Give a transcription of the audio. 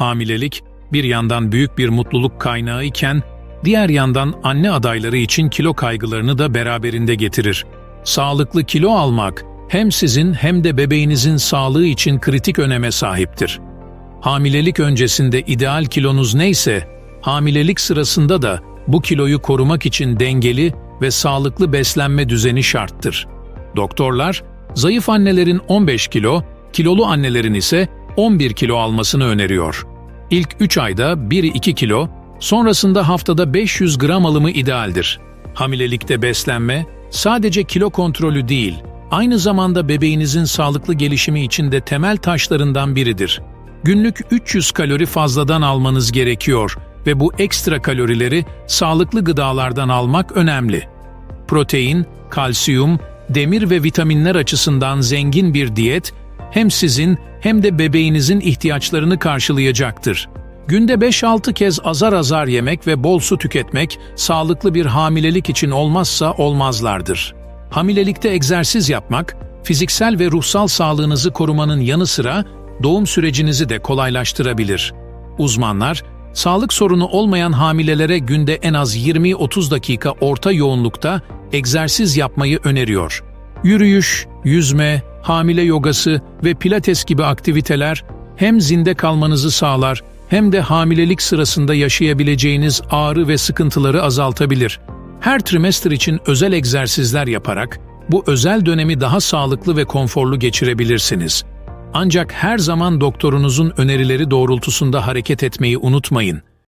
Hamilelik bir yandan büyük bir mutluluk kaynağı iken diğer yandan anne adayları için kilo kaygılarını da beraberinde getirir. Sağlıklı kilo almak hem sizin hem de bebeğinizin sağlığı için kritik öneme sahiptir. Hamilelik öncesinde ideal kilonuz neyse, hamilelik sırasında da bu kiloyu korumak için dengeli ve sağlıklı beslenme düzeni şarttır. Doktorlar, zayıf annelerin 15 kilo, kilolu annelerin ise 11 kilo almasını öneriyor. İlk 3 ayda 1-2 kilo, sonrasında haftada 500 gram alımı idealdir. Hamilelikte beslenme, sadece kilo kontrolü değil, aynı zamanda bebeğinizin sağlıklı gelişimi için de temel taşlarından biridir. Günlük 300 kalori fazladan almanız gerekiyor ve bu ekstra kalorileri sağlıklı gıdalardan almak önemli. Protein, kalsiyum, demir ve vitaminler açısından zengin bir diyet hem sizin hem de bebeğinizin ihtiyaçlarını karşılayacaktır. Günde 5-6 kez azar azar yemek ve bol su tüketmek sağlıklı bir hamilelik için olmazsa olmazlardır. Hamilelikte egzersiz yapmak, fiziksel ve ruhsal sağlığınızı korumanın yanı sıra doğum sürecinizi de kolaylaştırabilir. Uzmanlar, sağlık sorunu olmayan hamilelere günde en az 20-30 dakika orta yoğunlukta egzersiz yapmayı öneriyor. Yürüyüş, yüzme, hamile yogası ve pilates gibi aktiviteler hem zinde kalmanızı sağlar hem de hamilelik sırasında yaşayabileceğiniz ağrı ve sıkıntıları azaltabilir. Her trimester için özel egzersizler yaparak bu özel dönemi daha sağlıklı ve konforlu geçirebilirsiniz. Ancak her zaman doktorunuzun önerileri doğrultusunda hareket etmeyi unutmayın.